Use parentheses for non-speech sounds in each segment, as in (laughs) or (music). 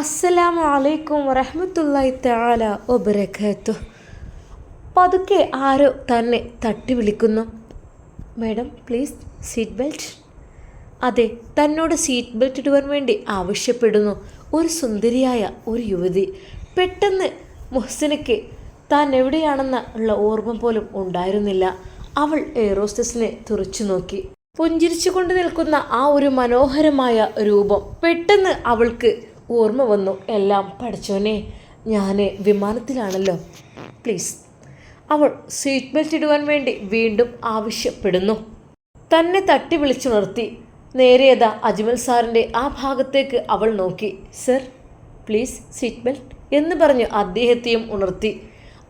അസ്സലാമു അലൈക്കും വറഹ്മത്തുള്ളാഹി തആല വബറകാതുഹു. പതുക്കെ ആരോ തന്നെ തട്ടി വിളിക്കുന്നു. മാഡം പ്ലീസ് സീറ്റ് ബെൽറ്റ് അതെ തന്നോട് സീറ്റ് ബെൽറ്റ് ഇടുവാൻ വേണ്ടി ആവശ്യപ്പെടുന്നു ഒരു സുന്ദരിയായ ഒരു യുവതി. പെട്ടെന്ന് മുഹ്സിനയ്ക്ക് താൻ എവിടെയാണെന്ന ഉള്ള ഓർമ്മ പോലും ഉണ്ടായിരുന്നില്ല. അവൾ എയറോസ്റ്റസിനെ തുറച്ചു നോക്കി. പുഞ്ചിരിച്ചുകൊണ്ട് നിൽക്കുന്ന ആ ഒരു മനോഹരമായ രൂപം പെട്ടെന്ന് അവൾക്ക് ഓർമ്മ വന്നു. എല്ലാം പഠിച്ചോനെ ഞാൻ വിമാനത്തിലാണല്ലോ. പ്ലീസ്. അവൾ സീറ്റ് ബെൽറ്റ് ഇടുവാൻ വേണ്ടി വീണ്ടും ആവശ്യപ്പെടുന്നു. തന്നെ തട്ടി വിളിച്ചുണർത്തി. നേരെയതാ അജ്മൽ സാറിന്റെ ആ ഭാഗത്തേക്ക് അവൾ നോക്കി. സർ പ്ലീസ് സീറ്റ് ബെൽറ്റ് എന്ന് പറഞ്ഞു അദ്ദേഹത്തെയും ഉണർത്തി.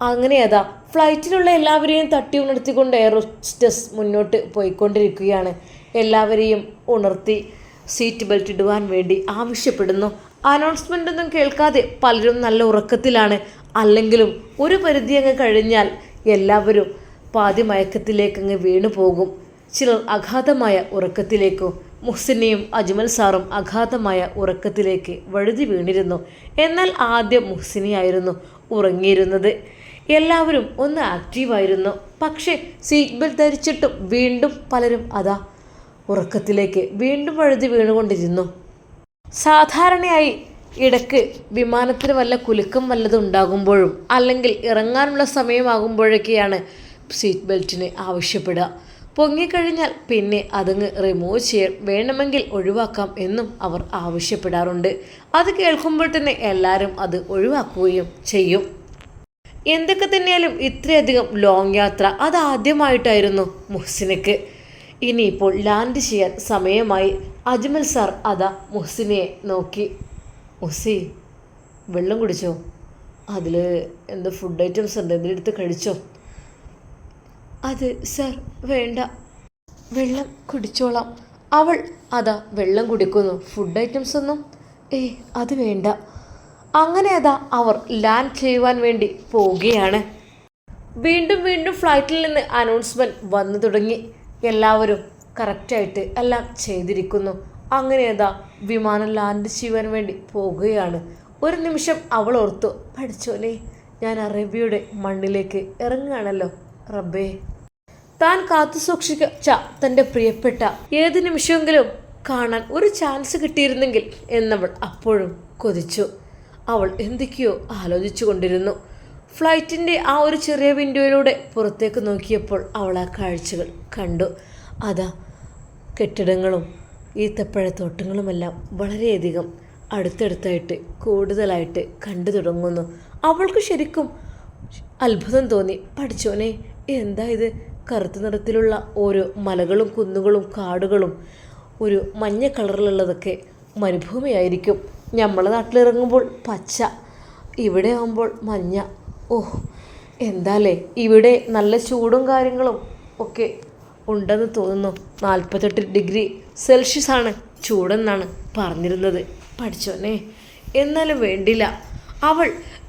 അങ്ങനെ അതാ ഫ്ലൈറ്റിലുള്ള എല്ലാവരെയും തട്ടി ഉണർത്തിക്കൊണ്ട് എയർ ഹോസ്റ്റസ് മുന്നോട്ട് പോയിക്കൊണ്ടിരിക്കുകയാണ്. എല്ലാവരെയും ഉണർത്തി. സീറ്റ് ബെൽറ്റ് ഇടുവാൻ വേണ്ടി ആവശ്യപ്പെടുന്നു. അനൗൺസ്മെന്റ് ഒന്നും കേൾക്കാതെ പലരും നല്ല ഉറക്കത്തിലാണ്. അല്ലെങ്കിലും ഒരു പരിധി അങ്ങ് കഴിഞ്ഞാൽ എല്ലാവരും പാതി മയക്കത്തിലേക്ക് അങ്ങ് വീണു പോകും. ചിലർ അഗാധമായ ഉറക്കത്തിലേക്കോ മുഹ്സിനെയും അജ്മൽ സാറും അഗാധമായ ഉറക്കത്തിലേക്ക് വഴുതി വീണിരുന്നു. എന്നാൽ ആദ്യം മുഹ്സിനിയായിരുന്നു ഉറങ്ങിയിരുന്നത്. എല്ലാവരും ഒന്ന് ആക്റ്റീവായിരുന്നു പക്ഷേ സീറ്റ് ബെൽറ്റ് ധരിച്ചിട്ടും വീണ്ടും പലരും അതാ ഉറക്കത്തിലേക്ക് വീണ്ടും വഴുതി വീണുകൊണ്ടിരുന്നു. സാധാരണയായി ഇടയ്ക്ക് വിമാനത്തിന് വല്ല കുലുക്കം വല്ലതും ഉണ്ടാകുമ്പോഴും അല്ലെങ്കിൽ ഇറങ്ങാനുള്ള സമയമാകുമ്പോഴൊക്കെയാണ് സീറ്റ് ബെൽറ്റിന് ആവശ്യപ്പെടുക. പൊങ്ങിക്കഴിഞ്ഞാൽ പിന്നെ അതങ്ങ് റിമൂവ് ചെയ്യാൻ വേണമെങ്കിൽ ഒഴിവാക്കാം എന്നും അവർ ആവശ്യപ്പെടാറുണ്ട്. അത് കേൾക്കുമ്പോൾ തന്നെ എല്ലാവരും അത് ഒഴിവാക്കുകയും ചെയ്യും. എന്തൊക്കെ തന്നെയാലും ഇത്രയധികം ലോങ് യാത്ര അതാദ്യമായിട്ടായിരുന്നു മുഹ്സിനക്ക്. ഇനിയിപ്പോൾ ലാൻഡ് ചെയ്യാൻ സമയമായി. അജ്മൽ സാർ അതാ മുഹ്സിനെ നോക്കി. മുഹ്സി വെള്ളം കുടിച്ചോ? അതിൽ എന്തോ ഫുഡ് ഐറ്റംസ് ഉണ്ട്. എന്തെടുത്ത് കഴിച്ചോ? അത് സർ വേണ്ട. വെള്ളം കുടിച്ചോളാം. അവൾ അതാ വെള്ളം കുടിക്കുന്നു. ഫുഡ് ഐറ്റംസ് ഒന്നും? ഏയ് അത് വേണ്ട. അങ്ങനെ അതാ അവർ ലാൻഡ് ചെയ്യുവാൻ വേണ്ടി പോവുകയാണ്. വീണ്ടും വീണ്ടും ഫ്ലൈറ്റിൽ നിന്ന് അനൗൺസ്മെന്റ് വന്നു തുടങ്ങി. എല്ലാവരും കറക്റ്റായിട്ട് എല്ലാം ചെയ്തിരിക്കുന്നു. അങ്ങനെ ഏതാ വിമാനം ലാൻഡ് ചെയ്യാൻ വേണ്ടി പോകുകയാണ്. ഒരു നിമിഷം അവൾ ഓർത്തു പഠിച്ചോലേ ഞാൻ അറേബ്യയുടെ മണ്ണിലേക്ക് ഇറങ്ങുകയാണല്ലോ റബ്ബേ. താൻ കാത്തു സൂക്ഷിച്ച തന്റെ പ്രിയപ്പെട്ട ഏത് നിമിഷമെങ്കിലും കാണാൻ ഒരു ചാൻസ് കിട്ടിയിരുന്നെങ്കിൽ എന്നവൾ അപ്പോഴും കൊതിച്ചു. അവൾ എന്തൊക്കെയോ ആലോചിച്ചു കൊണ്ടിരുന്നു ഫ്ലൈറ്റിന്റെ ആ ഒരു ചെറിയ വിൻഡോയിലൂടെ പുറത്തേക്ക് നോക്കിയപ്പോൾ അവൾ ആ കാഴ്ചകൾ കണ്ടു. അതാ കെട്ടിടങ്ങളും ഈത്തപ്പഴത്തോട്ടങ്ങളുമെല്ലാം വളരെയധികം അടുത്തടുത്തായിട്ട് കൂടുതലായിട്ട് കണ്ടു തുടങ്ങുന്നു. അവൾക്ക് ശരിക്കും അത്ഭുതം തോന്നി. പഠിച്ചോനെ എന്താ ഇത്? കറുത്ത നിറത്തിലുള്ള ഓരോ മലകളും കുന്നുകളും കാടുകളും ഒരു മഞ്ഞ കളറിലുള്ളതൊക്കെ മരുഭൂമിയായിരിക്കും. നമ്മളെ നാട്ടിലിറങ്ങുമ്പോൾ പച്ച ഇവിടെ ആകുമ്പോൾ മഞ്ഞ ഓഹ് എന്താല്ലേ ഇവിടെ നല്ല ചൂടും കാര്യങ്ങളും ഒക്കെ ഉണ്ടെന്ന് തോന്നുന്നു. നാൽപ്പത്തെട്ട് ഡിഗ്രി സെൽഷ്യസ് ആണ് ചൂടെന്നാണ് പറഞ്ഞിരുന്നത്. പഠിച്ചോനെ എന്നാലും വേണ്ടില്ല. അവൾ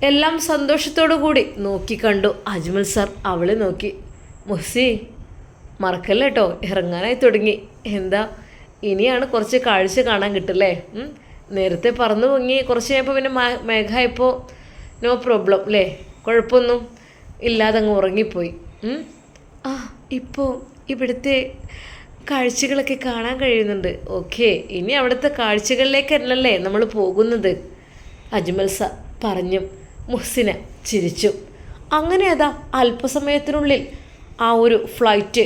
എല്ലാം സന്തോഷത്തോടു കൂടി നോക്കിക്കണ്ടു അജ്മൽ സാർ അവളെ നോക്കി. മൊസി മറക്കല്ല കേട്ടോ ഇറങ്ങാനായി തുടങ്ങി. എന്താ ഇനിയാണ് കുറച്ച് കാഴ്ച കാണാൻ കിട്ടില്ലേ? നേരത്തെ പറന്നു പൊങ്ങി കുറച്ച് കഴിഞ്ഞപ്പോൾ പിന്നെ മേഘ മേഘായപ്പോൾ നോ പ്രോബ്ലം അല്ലേ കുഴപ്പമൊന്നും ഇല്ലാതെ അങ്ങ് ഉറങ്ങിപ്പോയി. ആ ഇപ്പോൾ ഇവിടുത്തെ കാഴ്ചകളൊക്കെ കാണാൻ കഴിയുന്നുണ്ട്. ഓക്കെ ഇനി അവിടുത്തെ കാഴ്ചകളിലേക്കല്ലല്ലേ നമ്മൾ പോകുന്നത്? അജ്മൽ സ പറഞ്ഞു. മുഹ്സിന ചിരിച്ചു. അങ്ങനെ അതാ അല്പസമയത്തിനുള്ളിൽ ആ ഒരു ഫ്ലൈറ്റ്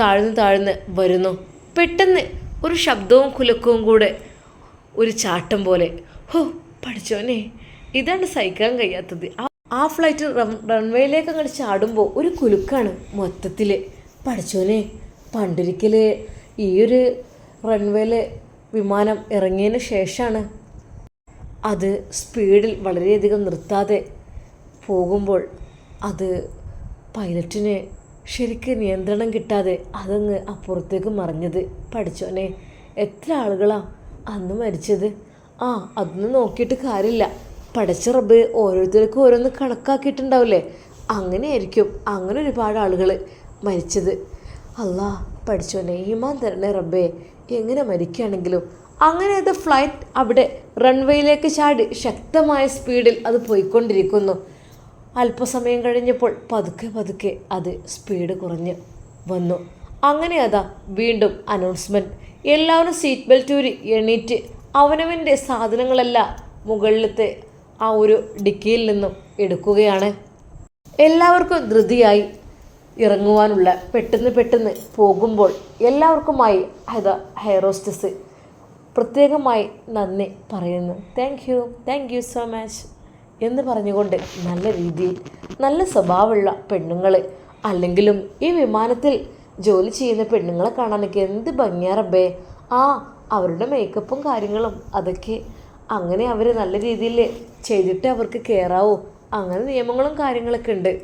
താഴ്ന്നു താഴ്ന്ന് വരുന്നു. പെട്ടെന്ന് ഒരു ശബ്ദവും കുലക്കവും കൂടെ ഒരു ചാട്ടം പോലെ. ഹോ പഠിച്ചോനെ ഇതാണ് സഹിക്കാൻ കഴിയാത്തത്. ആ ഫ്ലൈറ്റ് റൺവേയിലേക്ക് അങ്ങോട്ട് ചാടുമ്പോൾ ഒരു കുലുക്കാണ് മൊത്തത്തിൽ പഠിച്ചോനെ പണ്ടൊരിക്കൽ ഈ ഒരു റൺവേയിൽ വിമാനം ഇറങ്ങിയതിന് ശേഷമാണ് അത് സ്പീഡിൽ വളരെയധികം നിർത്താതെ പോകുമ്പോൾ അത് പൈലറ്റിന് ശരിക്ക് നിയന്ത്രണം കിട്ടാതെ അതങ്ങ് അപ്പുറത്തേക്ക് മറിഞ്ഞത്. പഠിച്ചോനെ എത്ര ആളുകളാണ് അന്ന് മരിച്ചത്? ആ അതൊന്നും നോക്കിയിട്ട് കാര്യമില്ല. പഠിച്ച റബ്ബ് ഓരോരുത്തർക്കും ഓരോന്ന് കണക്കാക്കിയിട്ടുണ്ടാവില്ലേ അങ്ങനെയായിരിക്കും. അങ്ങനെ ഒരുപാട് ആളുകൾ മരിച്ചത്. അല്ലാ പഠിച്ചോനെ ഈമാൻ തരണേ റബ്ബേ. എങ്ങനെ മരിക്കുകയാണെങ്കിലും അങ്ങനെ അത് ഫ്ലൈറ്റ് അവിടെ റൺവേയിലേക്ക് ചാടി ശക്തമായ സ്പീഡിൽ അത് പോയിക്കൊണ്ടിരിക്കുന്നു. അല്പസമയം കഴിഞ്ഞപ്പോൾ പതുക്കെ പതുക്കെ അത് സ്പീഡ് കുറഞ്ഞ് വന്നു. അങ്ങനെ അതാ വീണ്ടും അനൗൺസ്മെന്റ് എല്ലാവരും സീറ്റ് ബെൽറ്റ് ഊരി എണീറ്റ് അവനവന്റെ സാധനങ്ങളെല്ലാം മുകളിലത്തെ ആ ഒരു ഡിക്കിയിൽ നിന്നും എടുക്കുകയാണ്. എല്ലാവർക്കും ധൃതിയായി ഇറങ്ങുവാനുള്ള പെട്ടെന്ന് പെട്ടെന്ന് പോകുമ്പോൾ എല്ലാവർക്കുമായി അത് ഹെയറോസ്റ്റസ് പ്രത്യേകമായി നന്ദി പറയുന്നു. Thank you thank you so much എന്ന് പറഞ്ഞുകൊണ്ട് നല്ല രീതിയിൽ നല്ല സ്വഭാവമുള്ള പെണ്ണുങ്ങൾ അല്ലെങ്കിലും ഈ വിമാനത്തിൽ ജോലി ചെയ്യുന്ന പെണ്ണുങ്ങളെ കാണാനൊക്കെ എന്ത് ഭംഗിയാറബേ ആ അവരുടെ മേക്കപ്പും കാര്യങ്ങളും അതൊക്കെ അങ്ങനെ അവർ നല്ല രീതിയിൽ ചെയ്തിട്ട് അവർക്ക് കയറാവൂ അങ്ങനെ നിയമങ്ങളും കാര്യങ്ങളൊക്കെ ഉണ്ട്.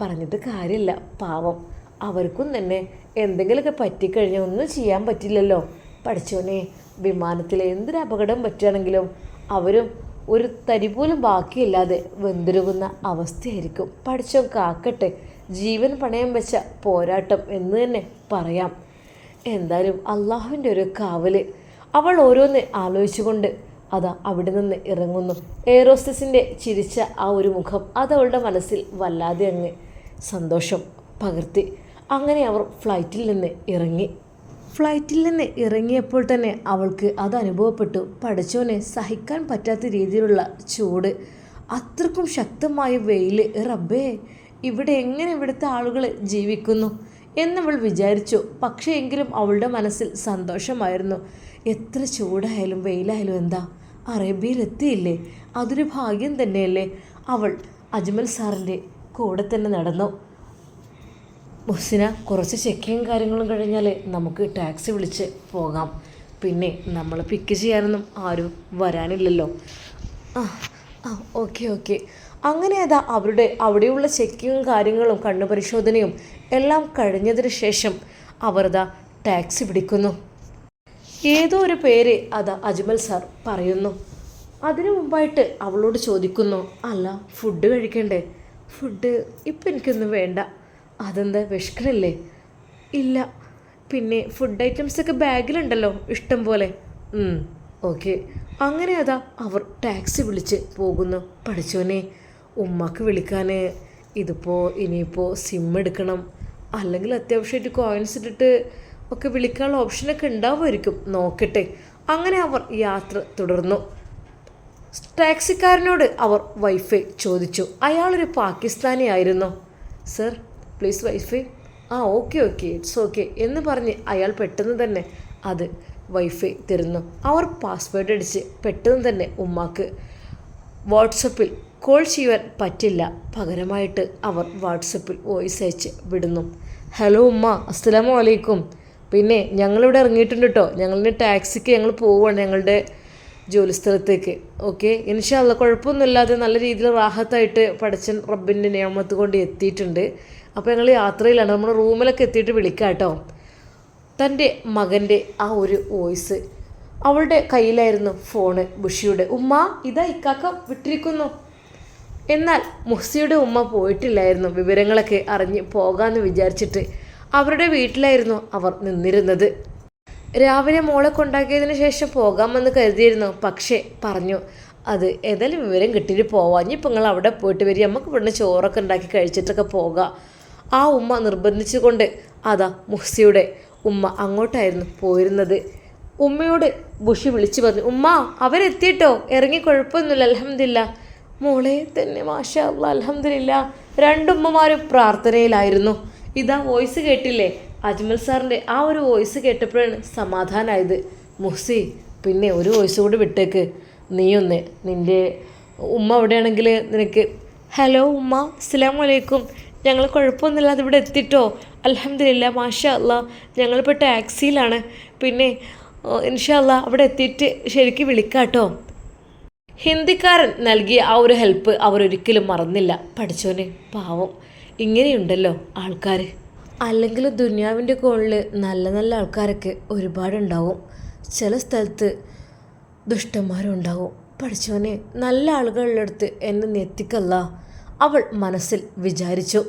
പറഞ്ഞിട്ട് കാര്യമില്ല. പാവം. അവർക്കും തന്നെ എന്തെങ്കിലുമൊക്കെ പറ്റിക്കഴിഞ്ഞാൽ ഒന്നും ചെയ്യാൻ പറ്റില്ലല്ലോ. പഠിച്ചോനെ വിമാനത്തിൽ എന്തൊരു അപകടം പറ്റുകയാണെങ്കിലും അവരും ഒരു തരി പോലും ബാക്കിയില്ലാതെ വെന്തുരുകുന്ന അവസ്ഥയായിരിക്കും. പഠിച്ചോ കാക്കട്ടെ ജീവൻ പണയം വെച്ച പോരാട്ടം എന്ന് തന്നെ പറയാം. എന്തായാലും അള്ളാഹുവിന്റെ ഒരു കാവൽ. അവൾ ഓരോന്ന് ആലോചിച്ചുകൊണ്ട് അതാ അവിടെ നിന്ന് ഇറങ്ങുന്നു. എയറോസ്റ്റസിന്റെ ചിരിച്ച ആ ഒരു മുഖം അത് അവളുടെ മനസ്സിൽ വല്ലാതെ അങ്ങ് സന്തോഷം പകർത്തി. അങ്ങനെ അവർ ഫ്ലൈറ്റിൽ നിന്ന് ഇറങ്ങി. ഫ്ലൈറ്റിൽ നിന്ന് ഇറങ്ങിയപ്പോൾ തന്നെ അവൾക്ക് അത് അനുഭവപ്പെട്ടു. പഠിച്ചോനെ സഹിക്കാൻ പറ്റാത്ത രീതിയിലുള്ള ചൂട്. അത്രക്കും ശക്തമായ വെയിൽ റബ്ബേ ഇവിടെ എങ്ങനെ ഇവിടുത്തെ ആളുകൾ ജീവിക്കുന്നു? എന്നവൾ വിചാരിച്ചു. പക്ഷേ എങ്കിലും അവളുടെ മനസ്സിൽ സന്തോഷമായിരുന്നു. എത്ര ചൂടായാലും വെയിലായാലും എന്താ? അറേബ്യയിൽ എത്തിയില്ലേ അതൊരു ഭാഗ്യം തന്നെയല്ലേ? അവൾ അജ്മൽ സാറിന്റെ കൂടെ തന്നെ നടന്നു. മുസിന കുറച്ച് ചെക്കിങ് കാര്യങ്ങളും കഴിഞ്ഞാൽ നമുക്ക് ടാക്സി വിളിച്ച് പോകാം. പിന്നെ നമ്മൾ പിക്ക് ചെയ്യാനൊന്നും ആരും വരാനില്ലല്ലോ. ആ ആ ഓക്കെ ഓക്കെ. അങ്ങനെ അതാ അവരുടെ അവിടെയുള്ള ചെക്കിങ്ങും കാര്യങ്ങളും കണ്ണു പരിശോധനയും എല്ലാം കഴിഞ്ഞതിന് ശേഷം അവർ അതാ ടാക്സി പിടിക്കുന്നു. ഏതോ ഒരു പേര് അത് അജ്മൽ സാർ പറയുന്നു. അതിനു മുമ്പായിട്ട് അവളോട് ചോദിക്കുന്നു അല്ല ഫുഡ് കഴിക്കണ്ടേ? ഫുഡ് ഇപ്പം എനിക്കൊന്നും വേണ്ട. അതെന്താ വിഷക്കണില്ലേ ഇല്ല. പിന്നെ ഫുഡ് ഐറ്റംസൊക്കെ ബാഗിലുണ്ടല്ലോ ഇഷ്ടം പോലെ. ഓക്കെ. അങ്ങനെ അതാ അവർ ടാക്സി വിളിച്ച് പോകുന്നു. പഠിച്ചോനെ ഉമ്മക്ക് വിളിക്കാൻ ഇതിപ്പോൾ ഇനിയിപ്പോൾ സിം എടുക്കണം. അല്ലെങ്കിൽ അത്യാവശ്യമായിട്ട് കോയിൻസ് ഇട്ടിട്ട് ഒക്കെ വിളിക്കാനുള്ള ഓപ്ഷനൊക്കെ ഉണ്ടാവുമായിരിക്കും. നോക്കട്ടെ. അങ്ങനെ അവർ യാത്ര തുടർന്നു. ടാക്സിക്കാരനോട് അവർ വൈഫൈ ചോദിച്ചു. അയാളൊരു പാകിസ്ഥാനി ആയിരുന്നു. സർ പ്ലീസ് വൈഫൈ ആ ഓക്കെ ഓക്കെ ഇറ്റ്സ് ഓക്കെ എന്ന് പറഞ്ഞ് അയാൾ പെട്ടെന്ന് തന്നെ അത് വൈഫൈ തരുന്നു. അവർ പാസ്വേഡ് അടിച്ച് പെട്ടെന്ന് തന്നെ ഉമ്മാക്ക് വാട്സപ്പിൽ കോൾ ചെയ്യാൻ പറ്റില്ല. പകരമായിട്ട് അവർ വാട്സപ്പിൽ വോയിസ് അയച്ച് വിടുന്നു. ഹലോ ഉമ്മ. അസ്സലാമു അലൈക്കും. പിന്നെ ഞങ്ങളിവിടെ ഇറങ്ങിയിട്ടുണ്ട് കേട്ടോ ഞങ്ങളുടെ ടാക്സിക്ക് ഞങ്ങൾ പോവുകയാണ് ഞങ്ങളുടെ ജോലിസ്ഥലത്തേക്ക്. ഓക്കെ ഇൻഷാല്ല കുഴപ്പമൊന്നുമില്ലാതെ നല്ല രീതിയിൽ റാഹത്തായിട്ട് പഠിച്ചൻ റബ്ബിന്റെ നിയമത്ത് കൊണ്ട് എത്തിയിട്ടുണ്ട്. അപ്പോൾ ഞങ്ങൾ യാത്രയിലാണ്. നമ്മൾ റൂമിലൊക്കെ എത്തിയിട്ട് വിളിക്കാം കേട്ടോ തന്റെ മകന്റെ ആ ഒരു വോയിസ്. അവളുടെ കയ്യിലായിരുന്നു ഫോണ് ബുഷിയുടെ. ഉമ്മ ഇതാ ഇക്കാക്ക വിട്ടിരിക്കുന്നു. എന്നാൽ മുഹ്സിയുടെ ഉമ്മ പോയിട്ടില്ലായിരുന്നു. വിവരങ്ങളൊക്കെ അറിഞ്ഞ് പോകാമെന്ന് വിചാരിച്ചിട്ട് അവരുടെ വീട്ടിലായിരുന്നു അവർ നിന്നിരുന്നത്. രാവിലെ മോളെ കൊണ്ടാക്കിയതിന് ശേഷം പോകാമെന്ന് കരുതിയിരുന്നു. പക്ഷേ പറഞ്ഞു അത് ഏതായാലും വിവരം കിട്ടിയിട്ട് പോവാം. ഇപ്പം നിങ്ങൾ അവിടെ പോയിട്ട് വരിക. നമുക്ക് ഇവിടുന്ന് ചോറൊക്കെ ഉണ്ടാക്കി കഴിച്ചിട്ടൊക്കെ പോകാം. ആ ഉമ്മ നിർബന്ധിച്ചുകൊണ്ട് അതാ മുഹ്സിയുടെ ഉമ്മ അങ്ങോട്ടായിരുന്നു പോയിരുന്നത്. ഉമ്മയോട് ബുഷി വിളിച്ചു പറഞ്ഞു ഉമ്മ അവരെത്തിയിട്ടോ? ഇറങ്ങി കുഴപ്പമൊന്നുമില്ല അലഹമില്ല മോളെ തന്നെ മാഷ അലഹമില്ല രണ്ടുമ്മമാരും പ്രാർത്ഥനയിലായിരുന്നു. ഇതാ വോയിസ് കേട്ടില്ലേ? അജ്മൽ സാറിന്റെ ആ ഒരു വോയിസ് കേട്ടപ്പോഴാണ് സമാധാനമായത് മുഹ്സി പിന്നെ ഒരു വോയിസ് കൂടി വിട്ടേക്ക്. നീയൊന്ന് നിന്റെ ഉമ്മ അവിടെയാണെങ്കിൽ നിനക്ക് ഹലോ ഉമ്മ അസ്സാം വലൈക്കും ഞങ്ങൾ കുഴപ്പമൊന്നുമില്ലാതെ ഇവിടെ എത്തിട്ടോ? അലഹമില്ല മാഷാ ഞങ്ങൾ ഞങ്ങളിപ്പോൾ ടാക്സിയിലാണ്. പിന്നെ ഇൻഷല്ല അവിടെ എത്തിയിട്ട് ശരിക്കും വിളിക്കാട്ടോ. ഹിന്ദിക്കാരൻ നൽകിയ ആ ഒരു ഹെൽപ്പ് അവരൊരിക്കലും മറന്നില്ല. പഠിച്ചോനെ പാവം. ഇങ്ങനെയുണ്ടല്ലോ ആൾക്കാർ അല്ലെങ്കിൽ ദുനിയാവിന്റെ കോണിൽ നല്ല നല്ല ആൾക്കാരൊക്കെ ഒരുപാടുണ്ടാവും. ചില സ്ഥലത്ത് ദുഷ്ടന്മാരും ഉണ്ടാവും പഠിച്ചവനെ നല്ല ആളുകളുടെ അടുത്ത് എന്നെ നെത്തിക്കല്ല അവൾ മനസ്സിൽ വിചാരിച്ചു.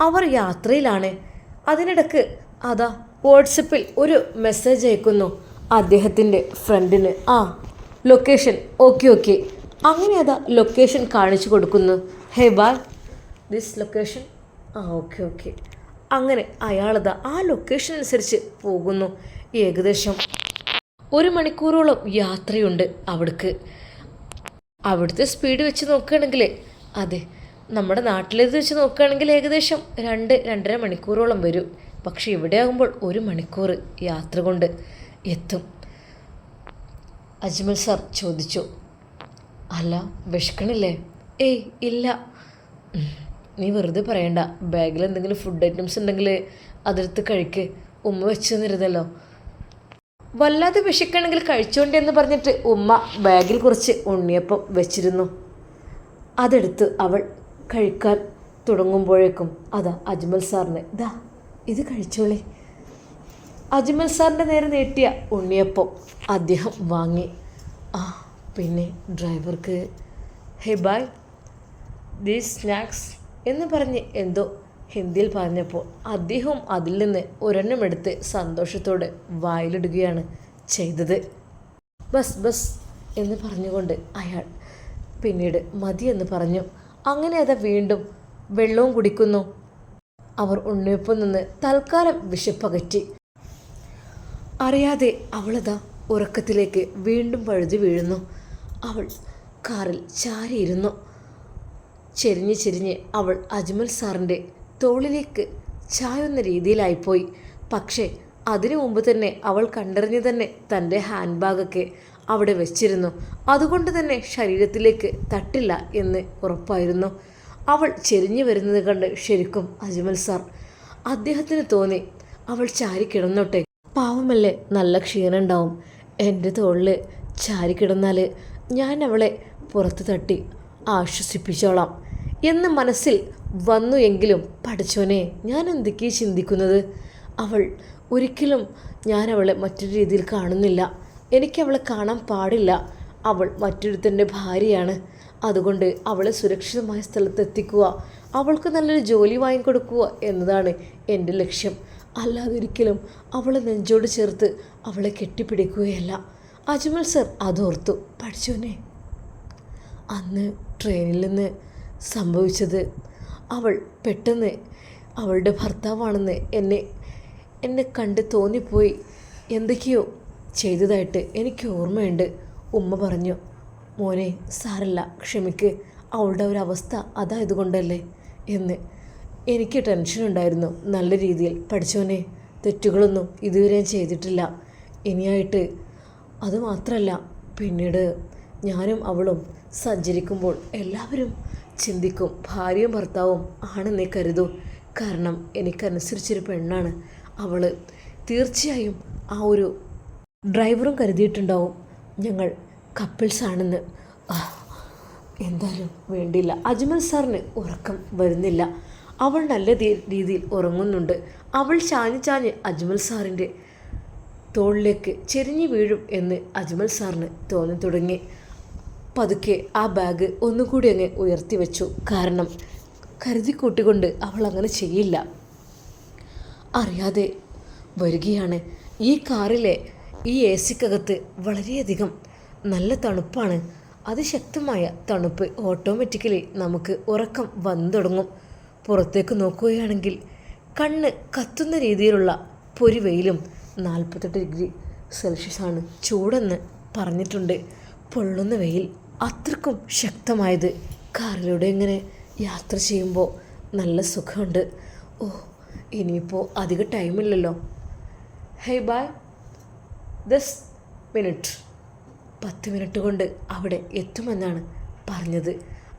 അവർ യാത്രയിലാണ്. അതിനിടക്ക് അതാ വാട്സപ്പിൽ ഒരു മെസ്സേജ് അയക്കുന്നു. അദ്ദേഹത്തിന്റെ ഫ്രണ്ടിന്. ആ ലൊക്കേഷൻ ഓക്കെ ഓക്കെ. അങ്ങനെ അതാ ലൊക്കേഷൻ കാണിച്ചു കൊടുക്കുന്നു. ഹേ ബായ്. ദിസ് ലൊക്കേഷൻ ആ ഓക്കെ ഓക്കെ. അങ്ങനെ അയാളത് ആ ലൊക്കേഷൻ അനുസരിച്ച് പോകുന്നു. ഏകദേശം ഒരു മണിക്കൂറോളം യാത്രയുണ്ട് അവിടേക്ക്. അവിടുത്തെ സ്പീഡ് വെച്ച് നോക്കുകയാണെങ്കിൽ അതെ നമ്മുടെ നാട്ടിലേത് വെച്ച് നോക്കുകയാണെങ്കിൽ ഏകദേശം രണ്ട് രണ്ടര മണിക്കൂറോളം വരും. പക്ഷേ ഇവിടെ ആകുമ്പോൾ ഒരു മണിക്കൂർ യാത്ര കൊണ്ട് എത്തും. അജ്മൽ സാർ ചോദിച്ചു. അല്ല വിഷക്കണില്ലേ ഏയ് ഇല്ല. നീ വെറുതെ പറയണ്ട. ബാഗിൽ എന്തെങ്കിലും ഫുഡ് ഐറ്റംസ് ഉണ്ടെങ്കിൽ അതെടുത്ത് കഴിക്ക്. ഉമ്മ വെച്ച് തന്നിരുന്നല്ലോ. വല്ലാതെ വിശക്കണമെങ്കിൽ കഴിച്ചോണ്ടേ എന്ന് പറഞ്ഞിട്ട് ഉമ്മ ബാഗിൽ കുറച്ച് ഉണ്ണിയപ്പം വെച്ചിരുന്നു. അതെടുത്ത് അവൾ കഴിക്കാൻ തുടങ്ങുമ്പോഴേക്കും അതാ അജ്മൽ സാറിന് ഇതാ ഇത് കഴിച്ചോളേ. അജ്മൽ സാറിന്റെ നേരെ നീട്ടിയ ഉണ്ണിയപ്പം അദ്ദേഹം വാങ്ങി. ആ പിന്നെ ഡ്രൈവർക്ക് ഹേ ബായ് ദീസ് സ്നാക്സ് എന്ന് പറഞ്ഞ് എന്തോ ഹിന്ദിയിൽ പറഞ്ഞപ്പോൾ അദ്ദേഹം അതിൽ നിന്ന് ഒരെണ്ണം എടുത്ത് സന്തോഷത്തോടെ വായിലിടുകയാണ് ചെയ്തത്. ബസ് ബസ് എന്ന് പറഞ്ഞുകൊണ്ട് അയാൾ പിന്നീട് മതി എന്ന് പറഞ്ഞു. അങ്ങനെ അത് വീണ്ടും വെള്ളവും കുടിക്കുന്നു. അവർ ഉണ്ണിയപ്പം നിന്ന് തൽക്കാലം വിശപ്പകറ്റി. അറിയാതെ അവളതാ ഉറക്കത്തിലേക്ക് വീണ്ടും പഴുതി വീഴുന്നു. അവൾ കാറിൽ ചാരിയിരുന്നു. ചെരിഞ്ഞ് ചെരിഞ്ഞ് അവൾ അജ്മൽ സാറിന്റെ തോളിലേക്ക് ചായുന്ന രീതിയിലായിപ്പോയി. പക്ഷേ അതിനു മുമ്പ് തന്നെ അവൾ കണ്ടറിഞ്ഞ് തന്നെ തന്റെ ഹാൻഡ് ബാഗൊക്കെ അവിടെ വെച്ചിരുന്നു. അതുകൊണ്ട് തന്നെ ശരീരത്തിലേക്ക് തട്ടില്ല എന്ന് ഉറപ്പായിരുന്നു. അവൾ ചെരിഞ്ഞു വരുന്നത് കണ്ട് ശരിക്കും അജ്മൽ സാർ അദ്ദേഹത്തിന് തോന്നി അവൾ ചാരി കിടന്നോട്ടെ. പാവമല്ലേ നല്ല ക്ഷീണം ഉണ്ടാവും എന്റെ തോളിൽ ചാരി കിടന്നാൽ ഞാൻ അവളെ പുറത്ത് തട്ടി ആശ്വസിപ്പിച്ചോളാം. എന്ന് മനസ്സിൽ വന്നു എങ്കിലും പഠിച്ചോനെ ഞാൻ എന്തൊക്കെയാണ് ചിന്തിക്കുന്നത്? അവൾ ഒരിക്കലും ഞാൻ അവളെ മറ്റൊരു രീതിയിൽ കാണുന്നില്ല. എനിക്ക് അവളെ കാണാൻ പാടില്ല. അവൾ മറ്റൊരുത്തന്റെ ഭാര്യയാണ്. അതുകൊണ്ട് അവളെ സുരക്ഷിതമായ സ്ഥലത്ത് എത്തിക്കുക അവൾക്ക് നല്ലൊരു ജോലി വാങ്ങിക്കൊടുക്കുക എന്നതാണ് എന്റെ ലക്ഷ്യം. അല്ലാതെ ഒരിക്കലും അവളെ നെഞ്ചോട് ചേർത്ത് അവളെ കെട്ടിപ്പിടിക്കുകയല്ല. അജ്മൽ സർ അതോർത്തു. പഠിച്ചോനെ അന്ന് ട്രെയിനിൽ നിന്ന് സംഭവിച്ചത്. അവൾ പെട്ടെന്ന് അവളുടെ ഭർത്താവാണെന്ന് എന്നെ എന്നെ കണ്ട് തോന്നിപ്പോയി. എന്തൊക്കെയോ ചെയ്തതായിട്ട് എനിക്ക് ഓർമ്മയുണ്ട്. ഉമ്മ പറഞ്ഞു മോനെ സാരല്ല ക്ഷമിക്ക്. അവളുടെ ഒരു അവസ്ഥ അതായതുകൊണ്ടല്ലേ? എന്ന്. എനിക്ക് ടെൻഷൻ ഉണ്ടായിരുന്നു നല്ല രീതിയിൽ. പഠിച്ചോനെ തെറ്റുകളൊന്നും ഇതുവരെ ചെയ്തിട്ടില്ല. ഇനിയായിട്ട് അതുമാത്രമല്ല പിന്നീട് ഞാനും അവളും സഞ്ചരിക്കുമ്പോൾ എല്ലാവരും ചിന്തിക്കും. ഭാര്യയും ഭർത്താവും ആണെന്നേ കരുതൂ. കാരണം എനിക്കനുസരിച്ചൊരു പെണ്ണാണ് അവൾ തീർച്ചയായും ആ ഒരു ഡ്രൈവറും കരുതിയിട്ടുണ്ടാവും. ഞങ്ങൾ കപ്പിൾസ് ആണെന്ന്. എന്തായാലും വേണ്ടില്ല അജ്മൽ സാറിന് ഉറക്കം വരുന്നില്ല. അവൾ നല്ല രീതിയിൽ ഉറങ്ങുന്നുണ്ട്. അവൾ ചാഞ്ഞ് ചാഞ്ഞ് അജ്മൽ സാറിന്റെ തോളിലേക്ക് ചെരിഞ്ഞു വീഴും എന്ന് അജ്മൽ സാറിന് തോന്നി തുടങ്ങി പതുക്കെ ആ ബാഗ് ഒന്നുകൂടി അങ്ങ് ഉയർത്തി വെച്ചു. കാരണം കരുതി കൂട്ടിക്കൊണ്ട് അവൾ അങ്ങനെ ചെയ്യില്ല. അറിയാതെ വരികയാണ്. ഈ കാറിലെ ഈ എ സിക്കകത്ത് വളരെയധികം നല്ല തണുപ്പാണ്. അതിശക്തമായ തണുപ്പ് ഓട്ടോമാറ്റിക്കലി നമുക്ക് ഉറക്കം വന്നു തുടങ്ങും. പുറത്തേക്ക് നോക്കുകയാണെങ്കിൽ കണ്ണ് കത്തുന്ന രീതിയിലുള്ള പൊരിവെയിലും നാൽപ്പത്തെട്ട് ഡിഗ്രി സെൽഷ്യസാണ് ചൂടെന്ന് പറഞ്ഞിട്ടുണ്ട്. പൊള്ളുന്ന വെയിൽ. അത്രക്കും ശക്തമായത്. കാറിലൂടെ ഇങ്ങനെ യാത്ര ചെയ്യുമ്പോൾ നല്ല സുഖമുണ്ട്. ഓ ഇനിയിപ്പോൾ അധിക ടൈമില്ലല്ലോ. ഹേ ബായ് ദസ് മിനിറ്റ്. പത്ത് മിനിറ്റ് കൊണ്ട് അവിടെ എത്തുമെന്നാണ് പറഞ്ഞത്.